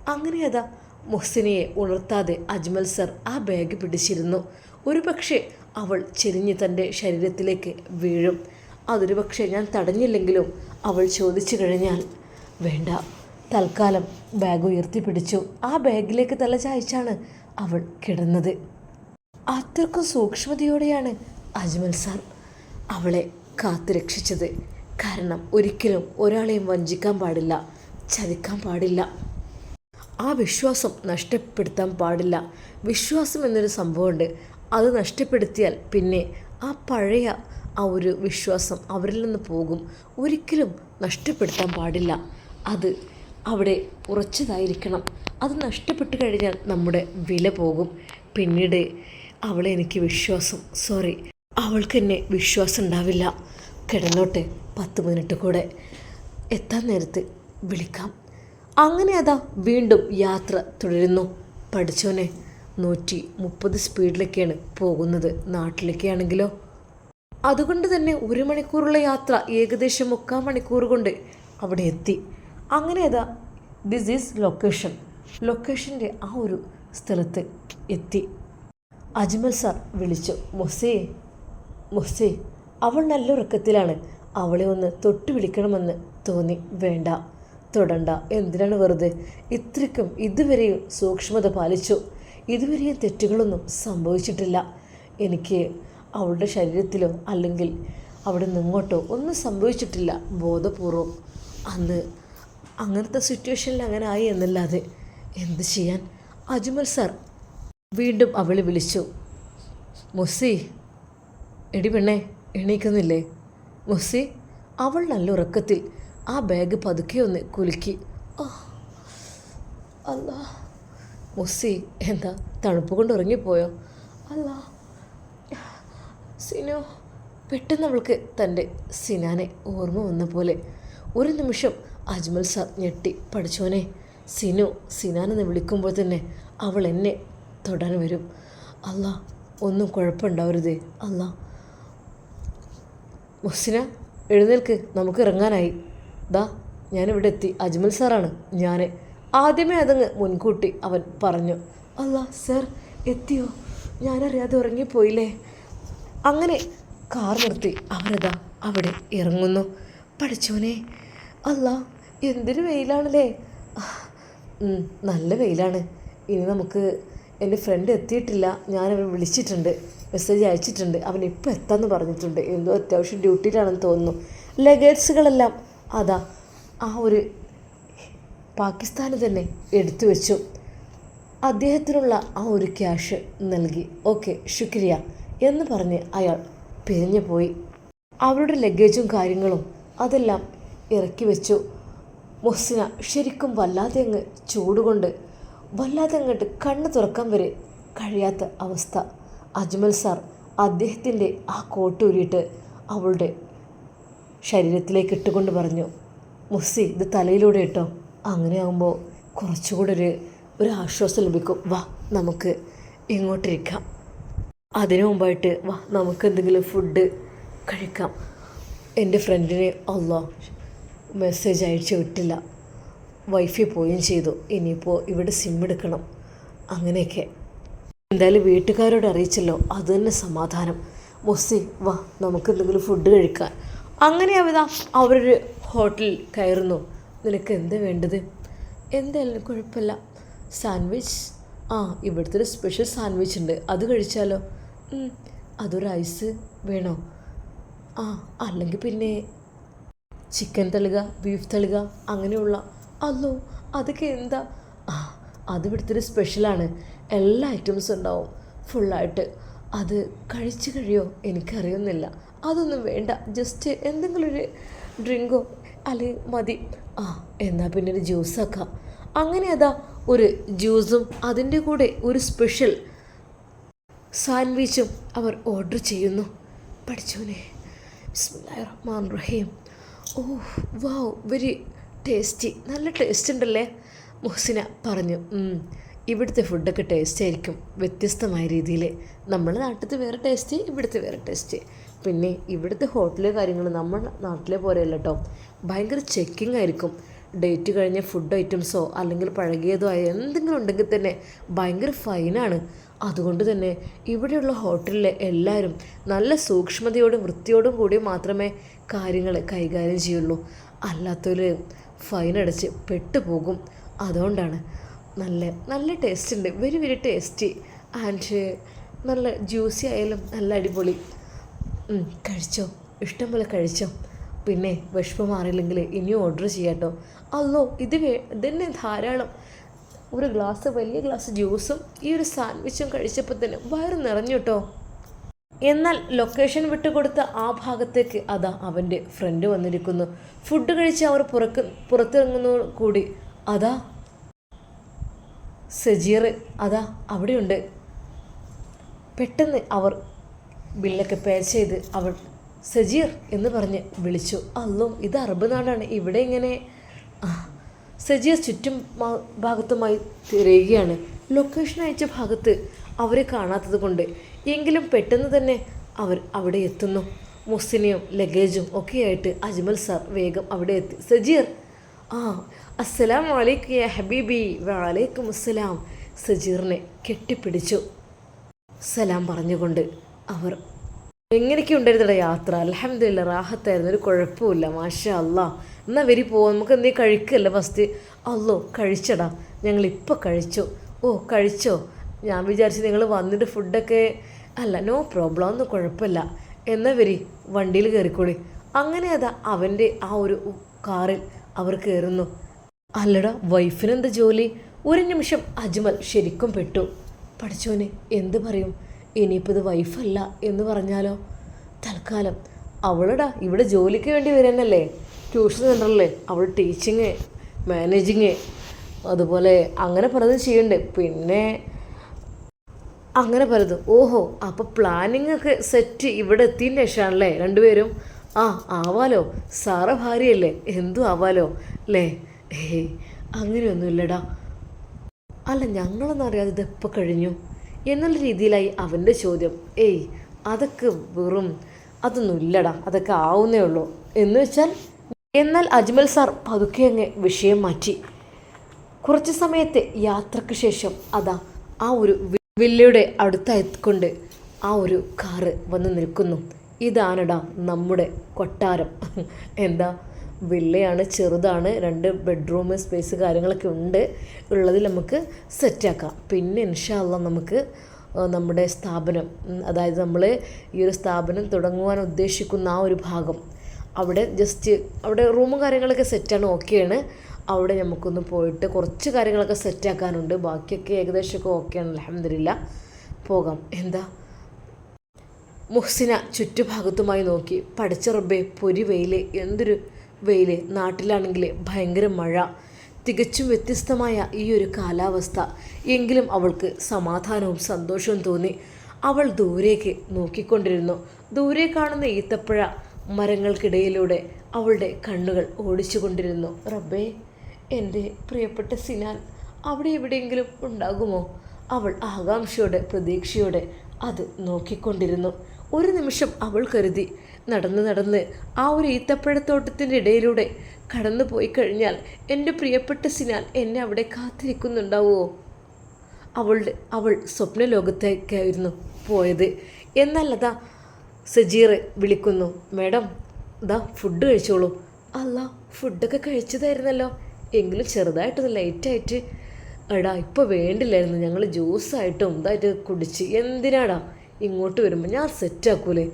അങ്ങനെ അതാ മുഹ്സിനയെ ഉണർത്താതെ അജ്മൽ സർ ആ ബാഗ് പിടിച്ചിരുന്നു. ഒരു പക്ഷേ അവൾ ചെരിഞ്ഞ് തന്റെ ശരീരത്തിലേക്ക് വീഴും. അതൊരു പക്ഷേ ഞാൻ തടഞ്ഞില്ലെങ്കിലും അവൾ ചോദിച്ചു കഴിഞ്ഞാൽ വേണ്ട. തൽക്കാലം ബാഗ് ഉയർത്തിപ്പിടിച്ചു ആ ബാഗിലേക്ക് തല ചായച്ചാണ് അവൾ കിടന്നത്. അത്രക്കും സൂക്ഷ്മതയോടെയാണ് അജ്മൽ സാർ അവളെ കാത്തു രക്ഷിച്ചത് കാരണം ഒരിക്കലും ഒരാളെയും വഞ്ചിക്കാൻ പാടില്ല ചതിക്കാൻ പാടില്ല. ആ വിശ്വാസം നഷ്ടപ്പെടുത്താൻ പാടില്ല. വിശ്വാസം എന്നൊരു സംഭവമുണ്ട്. അത് നഷ്ടപ്പെടുത്തിയാൽ പിന്നെ ആ പഴയ ആ ഒരു വിശ്വാസം അവരിൽ നിന്ന് പോകും. ഒരിക്കലും നഷ്ടപ്പെടുത്താൻ പാടില്ല. അത് അവിടെ ഉറച്ചതായിരിക്കണം. അത് നഷ്ടപ്പെട്ടു കഴിഞ്ഞാൽ നമ്മുടെ വില പോകും. പിന്നീട് അവളെ എനിക്ക് വിശ്വാസം സോറി അവൾക്ക് എന്നെ വിശ്വാസം ഉണ്ടാവില്ല. കിടന്നോട്ടെ പത്ത് മിനിറ്റ് കൂടെ. എത്താൻ നേരത്ത് വിളിക്കാം. അങ്ങനെ അതാ വീണ്ടും യാത്ര തുടരുന്നു. പഠിച്ചോനെ നൂറ്റി മുപ്പത് സ്പീഡിലൊക്കെയാണ് പോകുന്നത് നാട്ടിലേക്കാണെങ്കിലോ അതുകൊണ്ട് തന്നെ ഒരു മണിക്കൂറുള്ള യാത്ര ഏകദേശം മുക്കാൽ മണിക്കൂർ കൊണ്ട് അവിടെ എത്തി. അങ്ങനെ അതാ ദിസ് ഈസ് ലൊക്കേഷൻ ലൊക്കേഷന്റെ ആ ഒരു സ്ഥലത്ത് എത്തി. അജ്മൽ സാർ വിളിച്ചു മൊസേ മൊസേ അവൾ നല്ല ഉറക്കത്തിലാണ്. അവളെ ഒന്ന് തൊട്ട് വിളിക്കണമെന്ന് തോന്നി. വേണ്ട തൊടണ്ട. എന്തിനാണ് വെറുതെ? ഇത്രയ്ക്കും ഇതുവരെയും സൂക്ഷ്മത പാലിച്ചു. ഇതുവരെയും തെറ്റുകളൊന്നും സംഭവിച്ചിട്ടില്ല. എനിക്ക് അവളുടെ ശരീരത്തിലോ അല്ലെങ്കിൽ അവിടെ നിങ്ങോട്ടോ ഒന്നും സംഭവിച്ചിട്ടില്ല. ബോധപൂർവം അന്ന് അങ്ങനത്തെ സിറ്റുവേഷനിൽ അങ്ങനെ ആയി എന്നല്ലാതെ എന്ത് ചെയ്യാൻ? അജ്മൽ സാർ വീണ്ടും അവളെ വിളിച്ചു. മുസി എടി പെണ്ണെ എണീക്കുന്നില്ലേ? മുസി അവൾ നല്ല ഉറക്കത്തിൽ ആ ബാഗ് പതുക്കെ ഒന്ന് കുലുക്കി. അല്ല മുസി എന്താ തണുപ്പ് കൊണ്ട് ഉറങ്ങിപ്പോയോ? അല്ല സിനു പെട്ടെന്ന് അവൾക്ക് തന്റെ സിനാനെ ഓർമ്മ വന്ന പോലെ ഒരു നിമിഷം അജ്മൽ സർ ഞെട്ടി. പഠിച്ചോനെ സിനു സിനാനെന്ന് വിളിക്കുമ്പോൾ തന്നെ അവൾ എന്നെ തൊടാൻ വരും. അല്ല ഒന്നും കുഴപ്പമുണ്ടാവരുതേ. അല്ല മുസിന എഴുന്നേൽക്ക്. നമുക്ക് ഇറങ്ങാനായി. ദാ ഞാനിവിടെ എത്തി. അജ്മൽ സാറാണ് ഞാൻ ആദ്യമേ അതങ്ങ് മുൻകൂട്ടി അവൻ പറഞ്ഞു. അല്ല സർ എത്തിയോ? ഞാനറിയാതെ ഉറങ്ങിപ്പോയില്ലേ? അങ്ങനെ കാർ നിർത്തി. അവരതാ അവിടെ ഇറങ്ങുന്നു. പഠിച്ചോനെ അല്ല എന്തൊരു വെയിലാണല്ലേ? നല്ല വെയിലാണ്. ഇനി നമുക്ക് എന്റെ ഫ്രണ്ട് എത്തിയിട്ടില്ല. ഞാൻ അവൻ വിളിച്ചിട്ടുണ്ട്. മെസ്സേജ് അയച്ചിട്ടുണ്ട്. അവൻ ഇപ്പോൾ എത്താമെന്ന് പറഞ്ഞിട്ടുണ്ട്. എന്തോ അത്യാവശ്യം ഡ്യൂട്ടിയിലാണെന്ന് തോന്നുന്നു. ലഗേഴ്സുകളെല്ലാം അതാ ആ ഒരു പാകിസ്ഥാന് തന്നെ എടുത്തു വെച്ചു. അദ്ദേഹത്തിനുള്ള ആ ഒരു ക്യാഷ് നൽകി. ഓക്കെ ശുക്രിയ എന്ന് പറഞ്ഞ് അയാൾ പിരിഞ്ഞു പോയി. അവരുടെ ലഗേജും കാര്യങ്ങളും അതെല്ലാം ഇറക്കി വെച്ചു. മുഹ്സിന ശരിക്കും വല്ലാതെ അങ്ങ് ചൂടുകൊണ്ട് വല്ലാതെ അങ്ങോട്ട് കണ്ണ് തുറക്കാൻ വരെ കഴിയാത്ത അവസ്ഥ. അജ്മൽ സാർ അദ്ദേഹത്തിന്റെ ആ കോട്ട് ഊരിയിട്ട് അവളുടെ ശരീരത്തിലേക്ക് ഇട്ടുകൊണ്ട് പറഞ്ഞു മുസ്സി ഇത് തലയിലൂടെ ഇട്ടോ? അങ്ങനെയാകുമ്പോൾ കുറച്ചുകൂടെ ഒരു ഒരു ആശ്വാസം ലഭിക്കും. വാ നമുക്ക് ഇങ്ങോട്ടിരിക്കാം. അതിനു മുമ്പായിട്ട് വാ നമുക്ക് എന്തെങ്കിലും ഫുഡ് കഴിക്കാം. എന്റെ ഫ്രണ്ടിനെ അള്ളാ മെസ്സേജ് അയച്ചു വിട്ടില്ല. വൈഫൈ പോവുകയും ചെയ്തു. ഇനിയിപ്പോൾ ഇവിടെ സിം എടുക്കണം. അങ്ങനെയൊക്കെ. എന്തായാലും വീട്ടുകാരോട് അറിയിച്ചല്ലോ. അത് തന്നെ സമാധാനം. മൊസ്സി വാ നമുക്ക് എന്തെങ്കിലും ഫുഡ് കഴിക്കാൻ അങ്ങനെ അവതാ അവരൊരു ഹോട്ടലിൽ കയറുന്നു. നിനക്ക് എന്താ വേണ്ടത്? എന്തായാലും കുഴപ്പമില്ല. സാൻഡ്വിച്ച് ആ ഇവിടുത്തെ ഒരു സ്പെഷ്യൽ സാൻഡ്വിച്ച് ഉണ്ട്. അത് കഴിച്ചാലോ? അതൊരു ഐസ് വേണോ? ആ അല്ലെങ്കിൽ പിന്നെ ചിക്കൻ തളുക ബീഫ് തളുക അങ്ങനെയുള്ള. അല്ലോ അതൊക്കെ എന്താ? ആ അത് ഇവിടുത്തെ ഒരു സ്പെഷ്യലാണ് എല്ലാ ഐറ്റംസും ഉണ്ടാവും. ഫുള്ളായിട്ട് അത് കഴിച്ചു കഴിയോ? എനിക്കറിയുന്നില്ല. അതൊന്നും വേണ്ട. ജസ്റ്റ് എന്തെങ്കിലും ഒരു ഡ്രിങ്കോ അല്ലെങ്കിൽ മതി. ആ എന്നാൽ പിന്നെ ഒരു ജ്യൂസ് ആക്കാം. അങ്ങനെ അതാ ഒരു ജ്യൂസും അതിന്റെ കൂടെ ഒരു സ്പെഷ്യൽ സാൻഡ്വിച്ചും അവർ ഓർഡർ ചെയ്യുന്നു. പഠിച്ചോനെ. ബിസ്മില്ലാഹിർ റഹ്മാൻ റഹീം. Oh wow very tasty. നല്ല ടേസ്റ്റ് ഉണ്ടല്ലേ മുഹസിന പറഞ്ഞു. "ഉം, ഇവിടുത്തെ ഫുഡൊക്കെ ടേസ്റ്റ് ആയിരിക്കും വ്യത്യസ്തമായ രീതിയിൽ നമ്മൾ നാട്ടിലത്തെ വേറെ ടേസ്റ്റ് ഇവിടുത്തെ വേറെ ടേസ്റ്റ്. പിന്നെ ഇവിടുത്തെ ഹോട്ടൽ കാര്യങ്ങൾ നമ്മൾ നാട്ടിലെ പോലെയല്ല കേട്ടോ ഭയങ്കര ചെക്കിംഗ് ആയിരിക്കും. ഡേറ്റ് കഴിഞ്ഞ ഫുഡ് ഐറ്റംസോ അല്ലെങ്കിൽ പഴകിയതോ ആയ എന്തെങ്കിലും ഉണ്ടെങ്കിൽ തന്നെ ഭയങ്കര ഫൈനാണ് അതുകൊണ്ട് തന്നെ ഇവിടെയുള്ള ഹോട്ടലിലെ എല്ലാവരും നല്ല സൂക്ഷ്മതയോടും വൃത്തിയോടും കൂടി മാത്രമേ കാര്യങ്ങൾ കൈകാര്യം ചെയ്യുള്ളൂ. അല്ലാത്തൊരു ഫൈൻ അടച്ച് പെട്ടുപോകും. അതുകൊണ്ടാണ് നല്ല നല്ല ടേസ്റ്റ് ഉണ്ട്. വെരി വെരി ടേസ്റ്റി ആൻഡ് നല്ല ജ്യൂസി ആയാലും നല്ല അടിപൊളി. കഴിച്ചോ? ഇഷ്ടം പോലെ കഴിച്ചോ? പിന്നെ വിഷമം മാറിയില്ലെങ്കിൽ ഇനിയും ഓർഡർ ചെയ്യാട്ടോ. അല്ലോ ഇത് വേ ഇതന്നെ ധാരാളം. ഒരു ഗ്ലാസ് വലിയ ഗ്ലാസ് ജ്യൂസും ഈ ഒരു സാൻഡ്വിച്ചും കഴിച്ചപ്പോൾ തന്നെ വയറ് നിറഞ്ഞു കേട്ടോ എന്നാൽ ലൊക്കേഷൻ വിട്ടുകൊടുത്ത ആ ഭാഗത്തേക്ക് അതാ അവന്റെ ഫ്രണ്ട് വന്നിരിക്കുന്നു. ഫുഡ് കഴിച്ച് അവർ പുറക്ക് പുറത്തിറങ്ങുന്നു കൂടി അതാ സജീർ അതാ അവിടെയുണ്ട്. പെട്ടെന്ന് അവർ ബില്ലൊക്കെ പേ ചെയ്ത് അവൾ സജീർ എന്ന് പറഞ്ഞ് വിളിച്ചു. അല്ലോ ഇത് അറബ് നാടാണ്. ഇവിടെ ഇങ്ങനെ സജീർ ചുറ്റും ഭാഗത്തുമായി തിരയുകയാണ്. ലൊക്കേഷൻ അയച്ച ഭാഗത്ത് അവരെ കാണാത്തത് കൊണ്ട് എങ്കിലും പെട്ടെന്ന് തന്നെ അവർ അവിടെ എത്തുന്നു. മുസ്ലിനും ലഗേജും ഒക്കെയായിട്ട് അജ്മൽ സാർ വേഗം അവിടെ എത്തി. സജീർ ആ അസ്സലാം വലൈക്കും യാ ഹബീബി വലൈക്കും അസ്സലാം സജീറിനെ കെട്ടിപ്പിടിച്ചു. സലാം പറഞ്ഞുകൊണ്ട് അവർ എങ്ങനെയൊക്കെ ഉണ്ടായിരുന്നു യാത്ര? അലഹമില്ല റാഹത്തായിരുന്നു. ഒരു കുഴപ്പമില്ല മാഷാ അല്ല എന്നാൽ വരി പോവാം. നമുക്ക് എന്തെങ്കിലും കഴിക്കല്ല ഫസ്റ്റ് അല്ലോ കഴിച്ചടാ. ഞങ്ങൾ ഇപ്പോൾ കഴിച്ചോ. ഓ കഴിച്ചോ? ഞാൻ വിചാരിച്ചു നിങ്ങൾ വന്നിട്ട് ഫുഡൊക്കെ അല്ല നോ പ്രോബ്ലം ഒന്നും കുഴപ്പമില്ല. എന്നാൽ വരി വണ്ടിയിൽ കയറിക്കോളി അങ്ങനെ അതാ അവന്റെ ആ ഒരു കാറിൽ അവർ കയറുന്നു അല്ലടാ വൈഫിനെന്താ ജോലി? ഒരു നിമിഷം അജ്മൽ ശരിക്കും പെട്ടു. പഠിച്ചോനെ എന്ത് പറയും? ഇനിയിപ്പോൾ ഇത് വൈഫല്ല എന്ന് പറഞ്ഞാലോ? തൽക്കാലം അവളടാ ഇവിടെ ജോലിക്ക് വേണ്ടി വരുന്നല്ലേ? ട്യൂഷൻ സെന്ററല്ലേ അവൾ ടീച്ചിങ് മാനേജിങ് അതുപോലെ അങ്ങനെ പലതും ചെയ്യണ്ടേ. പിന്നെ അങ്ങനെ പലതും. ഓഹോ അപ്പോൾ പ്ലാനിങ് ഒക്കെ സെറ്റ് ഇവിടെ എത്തിയതിന് ശേഷമാണല്ലേ രണ്ടുപേരും? ആ ആവാലോ. സാറ ഭാര്യയല്ലേ? എന്തു ആവാലോ അല്ലേ? ഏയ് അങ്ങനെയൊന്നുമില്ലടാ. അല്ല ഞങ്ങളൊന്നും അറിയാതെ ഇതെപ്പോൾ കഴിഞ്ഞു? എന്നുള്ള രീതിയിലായി അവന്റെ ചോദ്യം. ഏയ് അതൊക്കെ വെറും അതൊന്നും ഇല്ലടാ അതൊക്കെ ആവുന്നേ ഉള്ളൂ. എന്ന് വെച്ചാൽ എന്നാൽ അജ്മൽ സാർ പതുക്കെ അങ്ങ് വിഷയം മാറ്റി. കുറച്ച് സമയത്തെ യാത്രയ്ക്ക് ശേഷം അതാ ആ ഒരു വില്ലയുടെ അടുത്തായിക്കൊണ്ട് ആ ഒരു കാറ് വന്ന് നിൽക്കുന്നു. ഇതാണടാ നമ്മുടെ കൊട്ടാരം. (laughs) എന്താ? വില്ലയാണ് ചെറുതാണ് രണ്ട് ബെഡ്റൂം സ്പേസ് കാര്യങ്ങളൊക്കെ ഉണ്ട്. ഉള്ളതിൽ നമുക്ക് സെറ്റാക്കാം പിന്നെ ഇൻഷാല്ല നമുക്ക് നമ്മുടെ സ്ഥാപനം അതായത് നമ്മൾ ഈ ഒരു സ്ഥാപനം തുടങ്ങുവാൻ ഉദ്ദേശിക്കുന്ന ആ ഒരു ഭാഗം. അവിടെ ജസ്റ്റ് അവിടെ റൂമും കാര്യങ്ങളൊക്കെ സെറ്റാണ് ഓക്കെയാണ് അവിടെ നമുക്കൊന്ന് പോയിട്ട് കുറച്ച് കാര്യങ്ങളൊക്കെ സെറ്റാക്കാനുണ്ട് ബാക്കിയൊക്കെ ഏകദേശമൊക്കെ ഓക്കെയാണ് അലഹമില്ല പോകാം. എന്താ? മുഹ്സിന ചുറ്റുഭാഗത്തുമായി നോക്കി. പഠിച്ച റബ്ബെ പൊരി വെയിൽ എന്തൊരു വെയിൽ നാട്ടിലാണെങ്കിൽ ഭയങ്കര മഴ. തികച്ചും വ്യത്യസ്തമായ ഈ ഒരു കാലാവസ്ഥ. എങ്കിലും അവൾക്ക് സമാധാനവും സന്തോഷവും തോന്നി. അവൾ ദൂരേക്ക് നോക്കിക്കൊണ്ടിരുന്നു. ദൂരെ കാണുന്ന ഈത്തപ്പഴ മരങ്ങൾക്കിടയിലൂടെ അവളുടെ കണ്ണുകൾ ഓടിച്ചുകൊണ്ടിരുന്നു. റബ്ബേ എന്റെ പ്രിയപ്പെട്ട സിനാൻ അവിടെ എവിടെയെങ്കിലും ഉണ്ടാകുമോ? അവൾ ആകാംക്ഷയോടെ പ്രതീക്ഷയോടെ അത് നോക്കിക്കൊണ്ടിരുന്നു. ഒരു നിമിഷം അവൾ കരുതി. നടന്ന് നടന്ന് ആ ഒരു ഈത്തപ്പഴത്തോട്ടത്തിന്റെ ഇടയിലൂടെ കടന്നു പോയി കഴിഞ്ഞാൽ എന്റെ പ്രിയപ്പെട്ട സിനാൽ എന്നെ അവിടെ കാത്തിരിക്കുന്നുണ്ടാവുമോ അവളുടെ അവൾ സ്വപ്നലോകത്തേക്കായിരുന്നു പോയത്. എന്നാൽ അതാ സജീർ വിളിക്കുന്നു മേഡം ഇതാ ഫുഡ് കഴിച്ചോളൂ. അല്ല ഫുഡൊക്കെ കഴിച്ചതായിരുന്നല്ലോ. എങ്കിലും ചെറുതായിട്ടൊന്ന് ലൈറ്റായിട്ട്. എടാ ഇപ്പോൾ വേണ്ടില്ലായിരുന്നു. ഞങ്ങൾ ജ്യൂസായിട്ടും ഇതായിട്ട് കുടിച്ച് എന്തിനാടാ? ഇങ്ങോട്ട് വരുമ്പോൾ ഞാൻ സെറ്റാക്കൂലേ?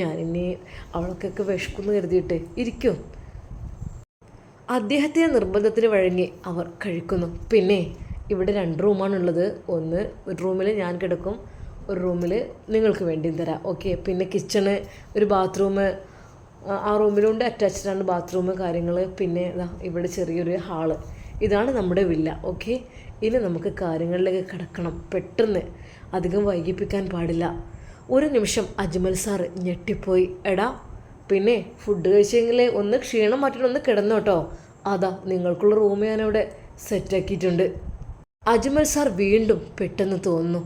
ഞാനിനി അവൾക്കൊക്കെ വിഷക്കുന്നു കരുതിയിട്ട് ഇരിക്കും. അദ്ദേഹത്തിന്റെ നിർബന്ധത്തിന് വഴങ്ങി അവർ കഴിക്കുന്നു. പിന്നെ ഇവിടെ രണ്ട് റൂമാണുള്ളത്. ഒന്ന് ഒരു റൂമിൽ ഞാൻ കിടക്കും ഒരു റൂമിൽ നിങ്ങൾക്ക് വേണ്ടി തരാം. ഓക്കെ പിന്നെ കിച്ചണ് ഒരു ബാത്റൂം ആ റൂമിലുണ്ട് അറ്റാച്ച്ഡ് ആണ് ബാത്റൂം കാര്യങ്ങൾ പിന്നെ ഇവിടെ ചെറിയൊരു ഹാൾ. ഇതാണ് നമ്മുടെ വില്ല. ഓക്കെ ഇനി നമുക്ക് കാര്യങ്ങളിലേക്ക് കിടക്കണം. പെട്ടെന്ന്. അധികം വൈകിപ്പിക്കാൻ പാടില്ല. ഒരു നിമിഷം അജ്മൽ സാറ് ഞെട്ടിപ്പോയി. എടാ പിന്നെ ഫുഡ് കഴിച്ചെങ്കിൽ ഒന്ന് ക്ഷീണം മാറ്റണം ഒന്ന് കിടന്നോട്ടോ അതാ നിങ്ങൾക്കുള്ള റൂം ഞാനവിടെ സെറ്റാക്കിയിട്ടുണ്ട് അജ്മൽ സാർ വീണ്ടും പെട്ടെന്ന് തോന്നുന്നു.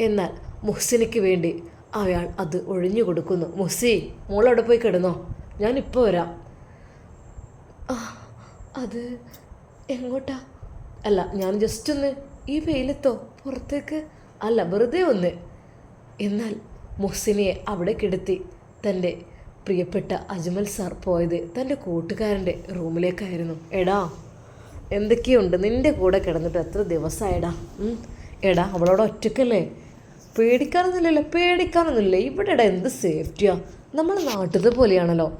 എന്നാൽ മുഹ്സിനയ്ക്ക് വേണ്ടി അയാൾ അത് ഒഴിഞ്ഞു കൊടുക്കുന്നു. മുഹ്സി മോളവിടെ പോയി കിടന്നോ. ഞാനിപ്പോൾ വരാം. അത് എങ്ങോട്ടാ? അല്ല ഞാൻ ജസ്റ്റ് ഒന്ന് ഈ വെയിലത്തോ? പുറത്തേക്ക്? അല്ല വെറുതെ ഒന്ന്. എന്നാൽ മുഹ്സിനെ അവിടെ കിടത്തി. തന്റെ പ്രിയപ്പെട്ട അജ്മൽ സാർ പോയത് തന്റെ കൂട്ടുകാരന്റെ റൂമിലേക്കായിരുന്നു. എടാ എന്തൊക്കെയുണ്ട്? നിന്റെ കൂടെ കിടന്നിട്ട് എത്ര ദിവസമായടാ എടാ അവളോട് ഒറ്റക്കല്ലേ? പേടിക്കാനൊന്നുമില്ലല്ലോ പേടിക്കാനൊന്നുമില്ല. ഇവിടെ ഇടാ എന്ത് സേഫ്റ്റിയാ? നമ്മൾ നാട്ടിലത്തെ പോലെയാണല്ലോ.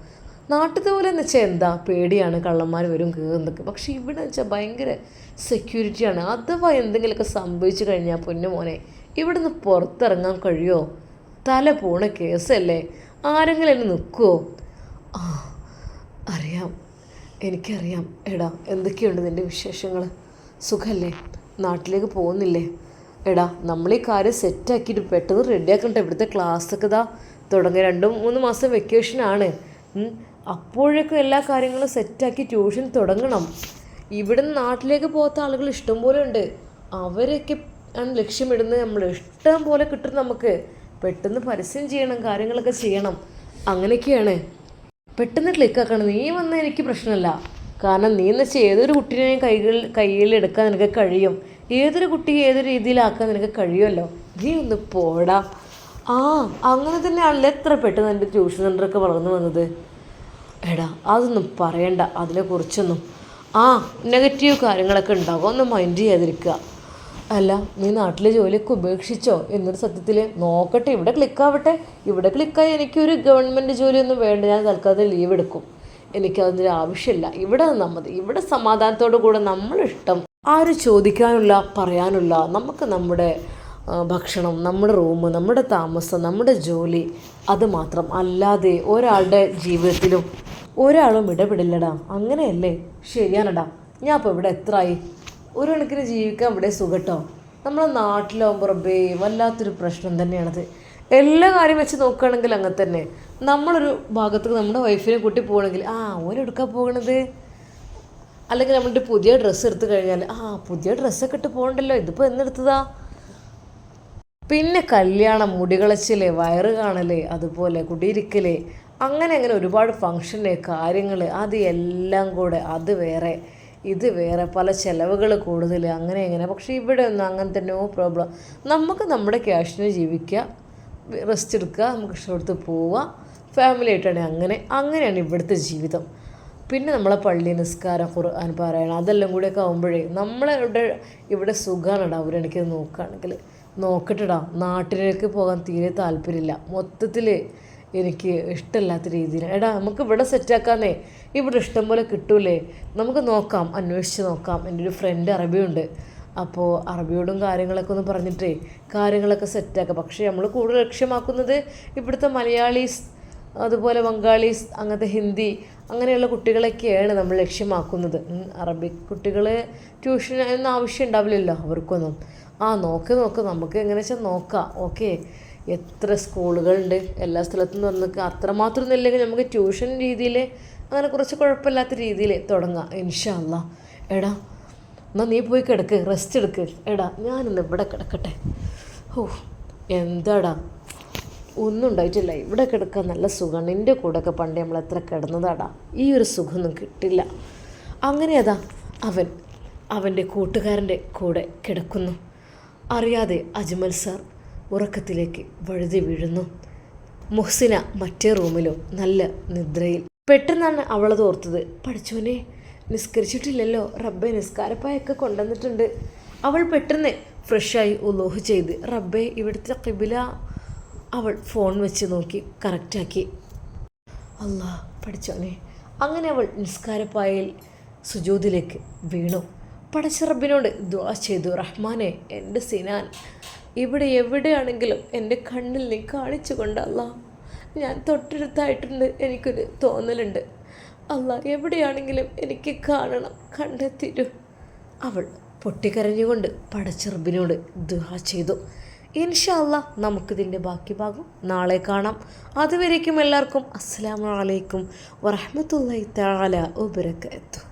നാട്ടിലത്തെ പോലെ എന്ന് വെച്ചാൽ എന്താ? പേടിയാണ് കള്ളന്മാർ വരും കയറുന്നൊക്കെ പക്ഷേ ഇവിടെ വെച്ചാൽ ഭയങ്കര സെക്യൂരിറ്റിയാണ് അഥവാ എന്തെങ്കിലുമൊക്കെ സംഭവിച്ചു കഴിഞ്ഞാൽ പൊന്നു മോനെ ഇവിടുന്ന് പുറത്തിറങ്ങാൻ കഴിയുമോ തല പോണ കേസല്ലേ? ആരെങ്കിലും എന്നെ നിൽക്കുമോ ആ അറിയാം. എനിക്കറിയാം. എടാ എന്തൊക്കെയുണ്ട് നിന്റെ വിശേഷങ്ങൾ സുഖമല്ലേ നാട്ടിലേക്ക് പോകുന്നില്ലേ? എടാ നമ്മൾ ഈ കാര്യം സെറ്റാക്കിയിട്ട് പെട്ടെന്ന് റെഡിയാക്കണ്ട? ഇവിടുത്തെ ക്ലാസ്സൊക്കെ ഇതാ തുടങ്ങിയ രണ്ട് മൂന്ന് മാസം വെക്കേഷനാണ്. അപ്പോഴേക്കും എല്ലാ കാര്യങ്ങളും സെറ്റാക്കി ട്യൂഷൻ തുടങ്ങണം. ഇവിടെ നിന്ന് നാട്ടിലേക്ക് പോകാത്ത ആളുകൾ ഇഷ്ടംപോലെ ഉണ്ട്. അവരൊക്കെ ആണ് ലക്ഷ്യമിടുന്നത് നമ്മൾ ഇഷ്ടം പോലെ കിട്ടും നമുക്ക്. പെട്ടെന്ന് പരസ്യം ചെയ്യണം കാര്യങ്ങളൊക്കെ ചെയ്യണം. അങ്ങനെയൊക്കെയാണ്. പെട്ടെന്ന് ക്ലിക്കാക്കണം നീ വന്നാൽ എനിക്ക് പ്രശ്നമല്ല. കാരണം നീ എന്ന് വെച്ചാൽ ഏതൊരു കുട്ടീനെയും കൈകൾ കയ്യിൽ എടുക്കാൻ നിനക്ക് കഴിയും. ഏതൊരു കുട്ടിയെ ഏതൊരു രീതിയിലാക്കാൻ നിനക്ക് കഴിയുമല്ലോ. നീ ഒന്ന് പോടാ. ആ അങ്ങനെ തന്നെയാണല്ലോ എത്ര പെട്ടെന്ന് എന്റെ ട്യൂഷൻ സെന്ററൊക്കെ വളർന്നു വന്നത്. എടാ അതൊന്നും പറയണ്ട. അതിനെക്കുറിച്ചൊന്നും. ആ നെഗറ്റീവ് കാര്യങ്ങളൊക്കെ ഉണ്ടാകും ഒന്ന് മൈൻഡ് ചെയ്യാതിരിക്കുക. അല്ല നീ നാട്ടിലെ ജോലിയൊക്കെ ഉപേക്ഷിച്ചോ? എന്നൊരു സത്യത്തിൽ നോക്കട്ടെ ഇവിടെ ക്ലിക്കാവട്ടെ ഇവിടെ ക്ലിക്കായി എനിക്കൊരു ഗവൺമെന്റ് ജോലിയൊന്നും വേണ്ട. ഞാൻ തൽക്കാലത്തെ ലീവ് എടുക്കും. എനിക്കതിന്റെ ആവശ്യമില്ല. ഇവിടെ നിന്നാൽ മതി. ഇവിടെ സമാധാനത്തോടു കൂടെ നമ്മളിഷ്ടം ആര് ചോദിക്കാനുള്ള പറയാനുള്ള നമുക്ക് നമ്മുടെ ഭക്ഷണം നമ്മുടെ റൂം നമ്മുടെ താമസം നമ്മുടെ ജോലി അത് മാത്രം. അല്ലാതെ ഒരാളുടെ ജീവിതത്തിലും ഒരാളും ഇടപെടില്ലടാ. അങ്ങനെയല്ലേ? ശരിയാണടാ. ഞാൻ ഇപ്പോൾ ഇവിടെ എത്രയായി ഒരു കണക്കിന് ജീവിക്കാൻ ഇവിടെ സുഖട്ടോ? നമ്മളെ നാട്ടിലാവുമ്പോൾ റബ്ബേ വല്ലാത്തൊരു പ്രശ്നം തന്നെയാണത്. എല്ലാ കാര്യം വെച്ച് നോക്കുകയാണെങ്കിൽ അങ്ങനെ തന്നെ. നമ്മളൊരു ഭാഗത്തേക്ക് നമ്മുടെ വൈഫിനെ കൂട്ടി പോകണമെങ്കിൽ ആ ഓരെടുക്കാൻ പോകണത്? അല്ലെങ്കിൽ നമ്മളുടെ പുതിയ ഡ്രസ്സ് എടുത്തു കഴിഞ്ഞാൽ ആ പുതിയ ഡ്രസ്സൊക്കെ ഇട്ട് പോകണ്ടല്ലോ ഇതിപ്പോൾ എന്നെടുത്തതാ പിന്നെ കല്യാണം മുടികളച്ചൽ വയറ് കാണൽ അതുപോലെ കുടിയിരിക്കൽ അങ്ങനെ അങ്ങനെ ഒരുപാട് ഫങ്ഷന് കാര്യങ്ങൾ അത് എല്ലാം കൂടെ അത് വേറെ. ഇത് വേറെ പല ചിലവുകൾ കൂടുതൽ അങ്ങനെ ഇങ്ങനെ. പക്ഷേ ഇവിടെ ഒന്നും അങ്ങനത്തെ നോ പ്രോബ്ലം നമുക്ക് നമ്മുടെ ക്യാഷിന് ജീവിക്കുക റെസ്റ്റ് എടുക്കുക നമുക്ക് ഇഷ്ടപ്പെടുത്ത് പോവുക. ഫാമിലി ആയിട്ടാണ് അങ്ങനെ അങ്ങനെയാണ് ഇവിടുത്തെ ജീവിതം. പിന്നെ നമ്മളെ പള്ളി നിസ്കാരം ഖുർആൻ പാരായണം അതെല്ലാം കൂടിയൊക്കെ ആകുമ്പോഴേ നമ്മളെ ഇവിടെ ഇവിടെ സുഖമാണ് അവർ അവരെനിക്ക് നോക്കുകയാണെങ്കിൽ നോക്കട്ടെടാ. നാട്ടിലേക്ക് പോകാൻ തീരെ താല്പര്യമില്ല. മൊത്തത്തിൽ എനിക്ക് ഇഷ്ടമില്ലാത്ത രീതിയിൽ. എടാ നമുക്ക് ഇവിടെ സെറ്റാക്കാന്നേ ഇവിടെ ഇഷ്ടം പോലെ കിട്ടൂലേ. നമുക്ക് നോക്കാം അന്വേഷിച്ച് നോക്കാം. എന്റെ ഒരു ഫ്രണ്ട് അറബിയുണ്ട്. അപ്പോൾ അറബിയോടും കാര്യങ്ങളൊക്കെ ഒന്ന് പറഞ്ഞിട്ടേ കാര്യങ്ങളൊക്കെ സെറ്റാക്കാം പക്ഷേ നമ്മൾ കൂടുതൽ ലക്ഷ്യമാക്കുന്നത് ഇവിടുത്തെ മലയാളീസ് അതുപോലെ ബംഗാളീസ് അങ്ങനത്തെ ഹിന്ദി അങ്ങനെയുള്ള കുട്ടികളൊക്കെയാണ് നമ്മൾ ലക്ഷ്യമാക്കുന്നത്. അറബി കുട്ടികൾ ട്യൂഷൻ ഒന്നും ആവശ്യം ഉണ്ടാവില്ലല്ലോ അവർക്കൊന്നും. ആ നോക്ക് നോക്ക്. നമുക്ക് എങ്ങനെ വെച്ചാൽ നോക്കാം. ഓക്കെ എത്ര സ്കൂളുകളുണ്ട് എല്ലാ സ്ഥലത്തും പറഞ്ഞൊക്കെ അത്രമാത്രം ഒന്നുമില്ലെങ്കിൽ നമുക്ക് ട്യൂഷൻ രീതിയിൽ അങ്ങനെ കുറച്ച് കുഴപ്പമില്ലാത്ത രീതിയിൽ തുടങ്ങാം. ഇൻഷാല്ല എടാ എന്നാൽ നീ പോയി കിടക്ക് റെസ്റ്റ് എടുക്ക്. എടാ ഞാനിന്ന് ഇവിടെ കിടക്കട്ടെ. ഓ എന്താടാ? ഒന്നും ഉണ്ടായിട്ടില്ല. ഇവിടെ കിടക്കാൻ നല്ല സുഖമാണ്. എന്റെ കൂടെയൊക്കെ പണ്ട് നമ്മൾ എത്ര കിടന്നതാടാ. ഈ ഒരു സുഖമൊന്നും കിട്ടില്ല. അങ്ങനെ അതാ അവൻ അവന്റെ കൂട്ടുകാരന്റെ കൂടെ കിടക്കുന്നു. അറിയാതെ അജ്മൽ സാർ ഉറക്കത്തിലേക്ക് വഴുതി വീഴുന്നു. മുഹ്സിന മറ്റേ റൂമിലും നല്ല നിദ്രയിൽ. പെട്ടെന്നാണ് അവളത് ഓർത്തത്. പഠിച്ചോനെ നിസ്കരിച്ചിട്ടില്ലല്ലോ. റബ്ബെ നിസ്കാരപ്പായൊക്കെ കൊണ്ടുവന്നിട്ടുണ്ട്. അവൾ പെട്ടെന്ന് ഫ്രഷായി ഉലോഹ് ചെയ്ത് റബ്ബെ ഇവിടുത്തെ കിബില അവൾ ഫോൺ വെച്ച് നോക്കി കറക്റ്റാക്കി. അല്ലാ പഠിച്ചോനെ. അങ്ങനെ അവൾ നിസ്കാരപ്പായയിൽ സുജൂതിലേക്ക് വീണു. പടച്ച റബ്ബിനോട് ദ്വാ ചെയ്തു റഹ്മാനെ എന്റെ സിനാൻ. ഇവിടെ എവിടെയാണെങ്കിലും എന്റെ കണ്ണിൽ നീ കാണിച്ചു കൊണ്ടല്ല ഞാൻ തൊട്ടടുത്തായിട്ടുണ്ട് എനിക്കൊരു തോന്നലുണ്ട്. അല്ല എവിടെയാണെങ്കിലും എനിക്ക് കാണണം കണ്ടെത്തിരു. അവൾ പൊട്ടിക്കരഞ്ഞുകൊണ്ട് പടച്ചെറുബിനോട് ദുഹ ചെയ്തു. ഇൻഷാ അല്ലാ നമുക്കിതിന്റെ ബാക്കി ഭാഗം നാളെ കാണാം. അതുവരേക്കും എല്ലാവർക്കും അസ്സാം വലൈക്കും വറഹമത്തല്ലാ വബറകാതുഹു.